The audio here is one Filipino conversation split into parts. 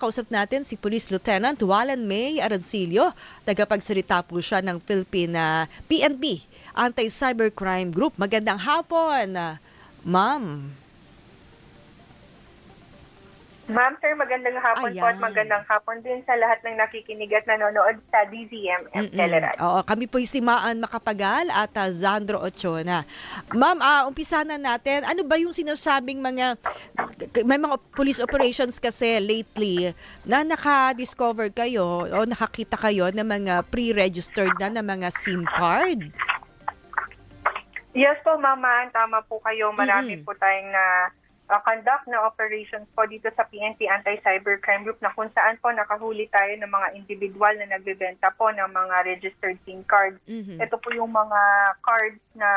Kausap natin si Police Lieutenant Wallen May Arancilio. Tagapagsalita po siya ng Philippine PNP, Anti-Cybercrime Group. Magandang hapon, ah, ma'am. Ma'am, sir, magandang hapon po at Ayan. magandang hapon din sa lahat ng nakikinig at nanonood sa DZMM. Teleran. Oo, kami po'y si Maan Makapagal at ah, Zandro Ochona. Ma'am, ah, umpisa na natin. Ano ba yung sinasabing mga, may mga police operations kasi lately na naka-discover kayo o nakakita kayo ng mga pre-registered na ng mga SIM card? Yes po, Mama, tama po kayo. Marami Mm-mm. po tayong na uh, conduct na operations po dito sa PNP Anti-Cybercrime Group na kung saan po nakahuli tayo ng mga individual na nagbebenta po ng mga registered SIM cards. Mhm. Ito po yung mga cards na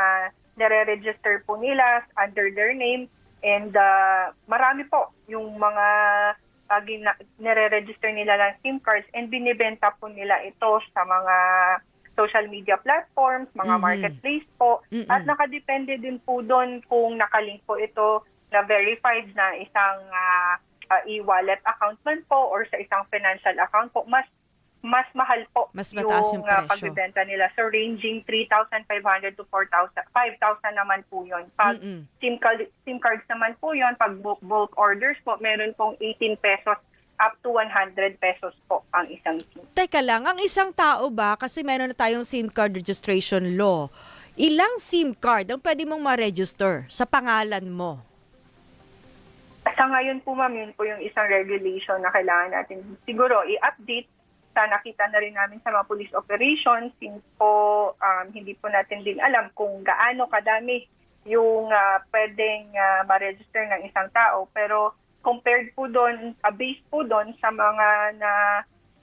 nare-register po nila under their name and uh, marami po yung mga uh, nare-register nila ng SIM cards and binibenta po nila ito sa mga social media platforms, mga Mhm. marketplace po Mm-mm. at nakadepende din po doon kung nakalink po ito na verified na isang ah, ah, e-wallet account man po or sa isang financial account po mas mas mahal po Mas mataas yung ah, presyo. pagbebenta nila. So ranging 3,500 to 4,000, 5,000 naman po 'yon. Pag Mm-mm. SIM, card, SIM cards naman po 'yon, pag bulk, bulk orders po, meron pong 18 pesos up to 100 pesos po ang isang SIM. Teka lang, ang isang tao ba, kasi meron na tayong SIM card registration law, ilang SIM card ang pwede mong ma-register sa pangalan mo? Sa ngayon po ma'am, yun po yung isang regulation na kailangan natin siguro i-update sa nakita na rin namin sa mga police operations since po um, hindi po natin din alam kung gaano kadami yung ah, pwedeng ah, ma-register ng isang tao. Pero compared po doon, uh, based po doon sa mga na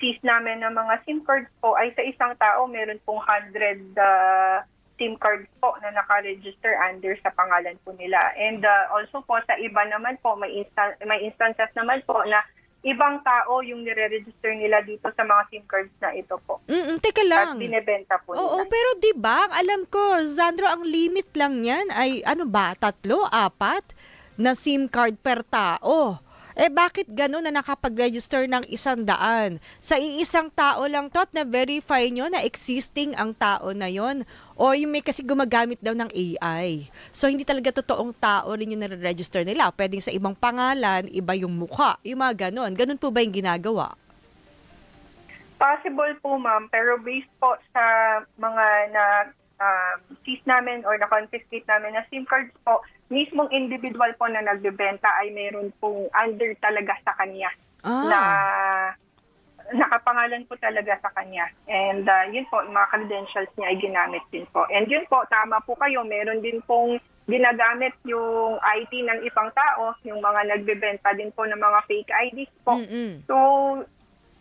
seize namin ng mga SIM cards po ay sa isang tao meron pong 100 ah, SIM cards po na naka-register under sa pangalan po nila. And uh, also po sa iba naman po, may, instan- may instances naman po na ibang tao yung nire-register nila dito sa mga SIM cards na ito po. Mm, teka At lang. binebenta po Oo, nila. pero 'di ba, alam ko, Zandro, ang limit lang 'yan ay ano ba, tatlo, apat na SIM card per tao. Eh bakit gano'n na nakapag-register ng isang daan? Sa iisang tao lang to at na-verify nyo na existing ang tao na yon O yung may kasi gumagamit daw ng AI. So hindi talaga totoong tao rin yung nare-register nila. Pwedeng sa ibang pangalan, iba yung mukha. Yung mga gano'n. Ganun po ba yung ginagawa? Possible po ma'am, pero based po sa mga na um, seize namin or na-confiscate namin na SIM cards po, mismong individual po na nagbebenta ay meron pong under talaga sa kanya Ah. na nakapangalan po talaga sa kanya. And uh, yun po, mga credentials niya ay ginamit din po. And yun po, tama po kayo, meron din pong ginagamit yung IT ng ibang tao, yung mga nagbebenta din po ng mga fake IDs po. Mm-mm. So,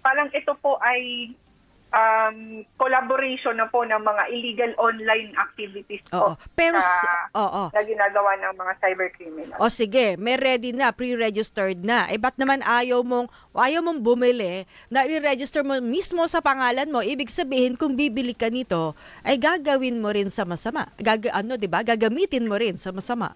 parang ito po ay um, collaboration na po ng mga illegal online activities Oo. po Pero, s- sa- oo. na ginagawa ng mga cybercriminals. O sige, may ready na, pre-registered na. Eh ba't naman ayaw mong, ayaw mong bumili na i-register mo mismo sa pangalan mo? Ibig sabihin, kung bibili ka nito, ay gagawin mo rin sa masama. Gaga, ano, di ba? Gagamitin mo rin sa masama.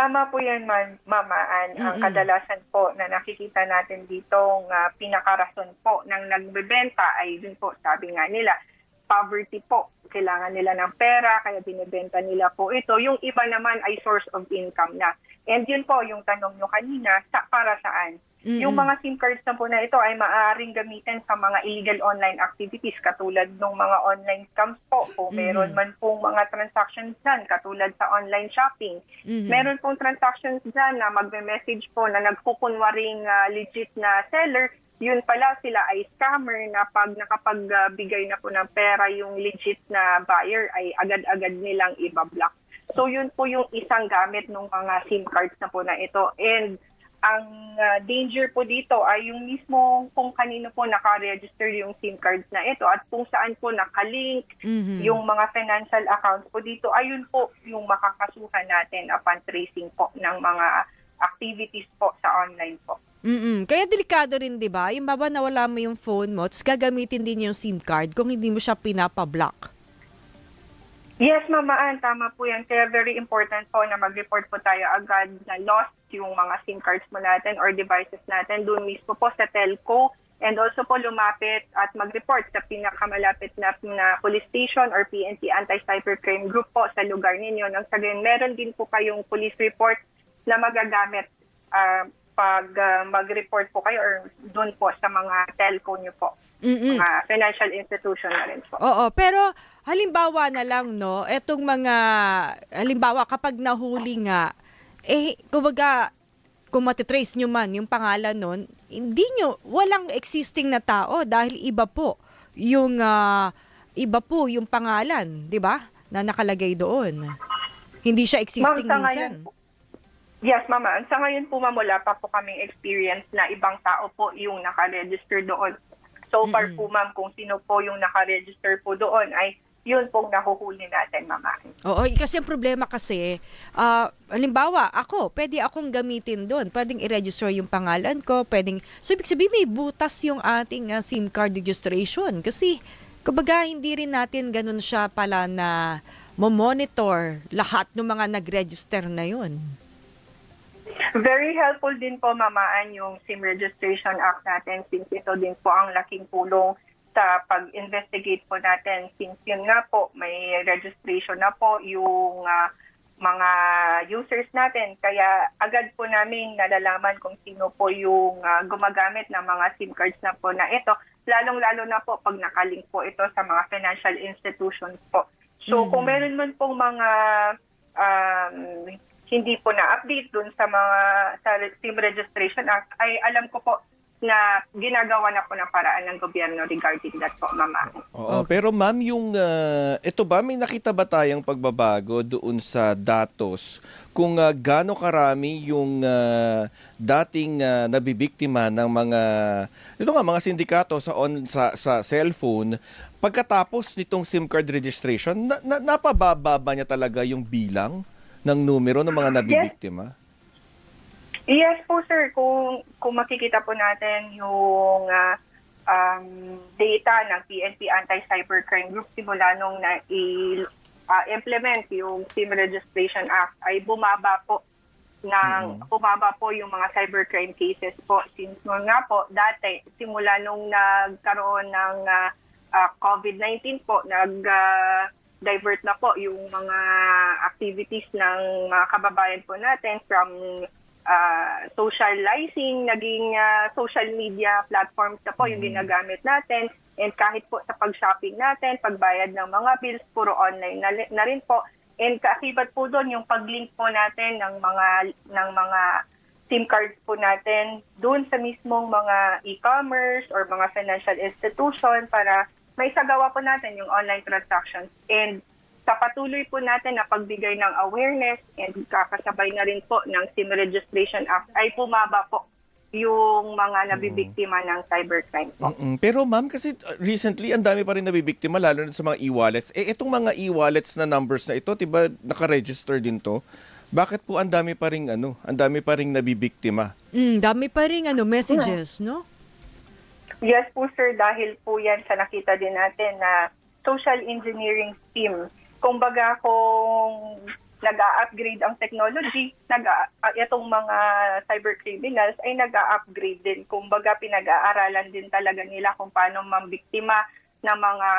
Tama po yan, man, Mama Ann. Ang Mm-mm. kadalasan po na nakikita natin dito uh, pinakarason po ng nagbebenta ay dun po, sabi nga nila, poverty po. Kailangan nila ng pera, kaya binibenta nila po ito. Yung iba naman ay source of income na. And yun po, yung tanong nyo kanina, sa, para saan? Mm-mm. Yung mga SIM cards na po na ito ay maaaring gamitin sa mga illegal online activities katulad ng mga online scams po. Kung meron Mhm. man pong mga transactions dyan katulad sa online shopping. Mhm. Meron pong transactions dyan na magme-message po na nagkukunwaring ah, legit na seller. Yun pala sila ay scammer na pag nakapagbigay na po ng pera yung legit na buyer ay agad-agad nilang ibablock. So yun po yung isang gamit ng mga SIM cards na po na ito. And ang ah, danger po dito ay yung mismo kung kanino po naka-register yung SIM cards na ito at kung saan po nakalink Mhm. yung mga financial accounts po dito, ayun po yung makakasuhan natin upon tracing po ng mga activities po sa online po. Mm-mm. Kaya delikado rin, di ba? Yung baba nawala mo yung phone mo, tapos gagamitin din yung SIM card kung hindi mo siya pinapablock. Yes, Mama Ann, tama po yan. Kaya very important po na mag-report po tayo agad na lost yung mga SIM cards mo natin or devices natin doon mismo po sa telco and also po lumapit at mag-report sa pinakamalapit na, na police station or PNP Anti-Cybercrime Group po sa lugar ninyo. Nang sa ganun, meron din po kayong police report na magagamit ah, pag ah, mag-report po kayo or doon po sa mga telco nyo po. Mm-mm. Mga financial institution na rin po. Oo, pero halimbawa na lang no, etong mga halimbawa kapag nahuli nga eh kumbaga kung matitrace nyo man yung pangalan nun, hindi nyo, walang existing na tao dahil iba po yung, ah, iba po yung pangalan, di ba? Na nakalagay doon. Hindi siya existing Ma'am, sa minsan. ngayon Yes, Mama. Sa ngayon po, ma'am, wala pa po kaming experience na ibang tao po yung nakaregister doon. So far Mm-mm. po, ma'am, kung sino po yung nakaregister po doon ay yun pong nahuhuli natin, Mama. Oo, kasi ang problema kasi, ah, halimbawa, ako, pwede akong gamitin doon. Pwedeng i-register yung pangalan ko, pwedeng, so ibig sabihin may butas yung ating ah, SIM card registration. Kasi, kumbaga, hindi rin natin ganun siya pala na monitor lahat ng mga nag-register na yun. Very helpful din po, Mamaan, yung SIM Registration Act natin since ito din po ang laking tulong sa pag-investigate po natin since yun nga po, may registration na po yung ah, mga users natin. Kaya agad po namin nalalaman kung sino po yung ah, gumagamit ng mga SIM cards na po na ito. Lalong-lalo na po pag nakalink po ito sa mga financial institutions po. So Mhm. kung meron man pong mga um, hindi po na-update dun sa mga sa SIM Registration Act, ay alam ko po na ginagawa na po ng paraan ng gobyerno regarding that po, Mama. Oo, pero ma'am, yung ah, ito ba may nakita ba tayong pagbabago doon sa datos kung uh, gaano karami yung ah, dating ah, nabibiktima ng mga ito nga mga sindikato sa on sa sa cellphone pagkatapos nitong SIM card registration na, na, napababa ba niya talaga yung bilang ng numero ng mga nabibiktima? Yes po sir, kung kung makikita po natin yung ah, um, data ng PNP Anti-Cybercrime Group simula nung na i-implement yung SIM Registration Act ay bumaba po ng bumaba po yung mga cybercrime cases po. Since noon nga po dati simula nung nagkaroon ng ah, ah, COVID-19 po nag ah, divert na po yung mga activities ng mga kababayan po natin from uh, socializing, naging ah, social media platforms na po yung ginagamit natin. And kahit po sa pag-shopping natin, pagbayad ng mga bills, puro online na, na rin po. And kaakibat po doon yung pag-link po natin ng mga ng mga SIM cards po natin doon sa mismong mga e-commerce or mga financial institution para may sagawa po natin yung online transactions. And sa patuloy po natin na pagbigay ng awareness and kakasabay na rin po ng SIM Registration Act ay pumaba po yung mga nabibiktima ng cybercrime po. Mm-mm. Pero ma'am, kasi uh, recently ang dami pa rin nabibiktima lalo na sa mga e-wallets. Eh itong mga e-wallets na numbers na ito, 'di ba, naka-register din 'to? Bakit po ang dami pa ring ano, ang dami pa ring nabibiktima? Mm, dami pa rin ano, messages, no? Yes po sir, dahil po yan sa nakita din natin na social engineering scheme. Kumbaga kung nag-upgrade ang technology, nag itong mga cyber criminals ay nag-upgrade din. Kumbaga pinag-aaralan din talaga nila kung paano mambiktima ng mga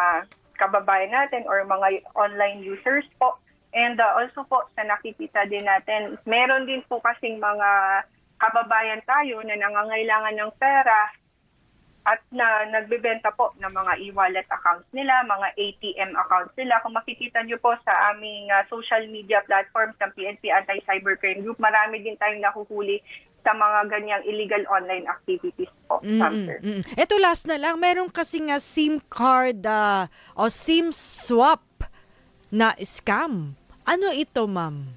ah, kababayan natin or mga online users po. And ah, also po sa nakikita din natin, meron din po kasing mga kababayan tayo na nangangailangan ng pera at na nagbebenta po ng mga e-wallet accounts nila, mga ATM accounts nila. Kung makikita nyo po sa aming ah, social media platforms ng PNP Anti-Cybercrime Group, marami din tayong nahuhuli sa mga ganyang illegal online activities po. Mm, mm. Ito last na lang, meron kasi nga SIM card ah, o SIM swap na scam. Ano ito, ma'am?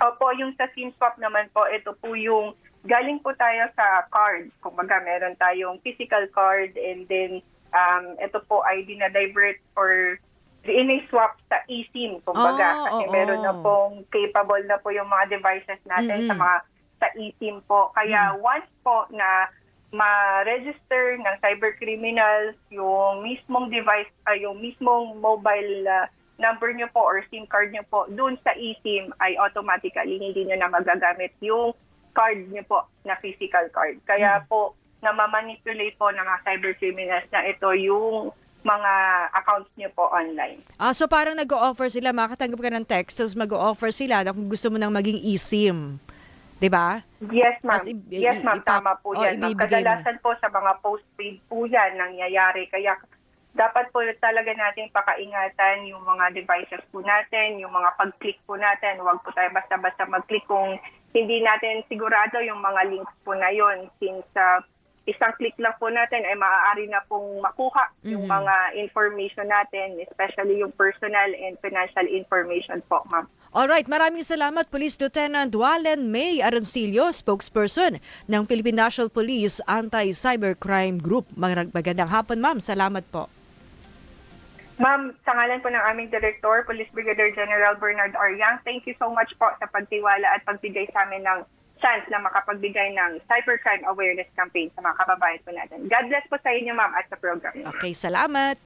Opo, yung sa SIM swap naman po, ito po yung galing po tayo sa card. Kumbaga, meron tayong physical card and then um, ito po ay dinadivert or ini-swap sa eSIM. Kumbaga, Ah, kasi oo. meron na pong capable na po yung mga devices natin sa Mm-mm. mga sa eSIM po. Kaya once po na ma-register ng cyber criminals yung mismong device, ay yung mismong mobile ah, number nyo po or SIM card nyo po dun sa eSIM ay automatically hindi nyo na magagamit yung card nyo po na physical card. Kaya po, namamanipulate po ng mga cyber criminals na ito yung mga accounts nyo po online. Ah, so parang nag-o-offer sila, makatanggap ka ng text, tapos mag-o-offer sila na kung gusto mo nang maging eSIM. 'Di ba? Yes, ma'am. Yes, ma'am. Tama po oh, yan. Kadalasan po sa mga postpaid po yan nangyayari. Kaya dapat po talaga natin pakaingatan yung mga devices po natin, yung mga pag-click po natin. Huwag po tayo basta-basta mag-click kung hindi natin sigurado yung mga links po na yon since uh, isang click lang po natin ay maaari na pong makuha yung Mhm. mga information natin, especially yung personal and financial information po, ma'am. Alright, maraming salamat Police Lieutenant Wallen May Arancillo, spokesperson ng Philippine National Police Anti-Cybercrime Group. Mag- Magandang hapon ma'am, salamat po. Ma'am, sa ngalan po ng aming Director, Police Brigadier General Bernard Ariang, thank you so much po sa pagtiwala at pagbigay sa amin ng chance na makapagbigay ng cybercrime awareness campaign sa mga kababayan po natin. God bless po sa inyo, ma'am, at sa program. Okay, salamat.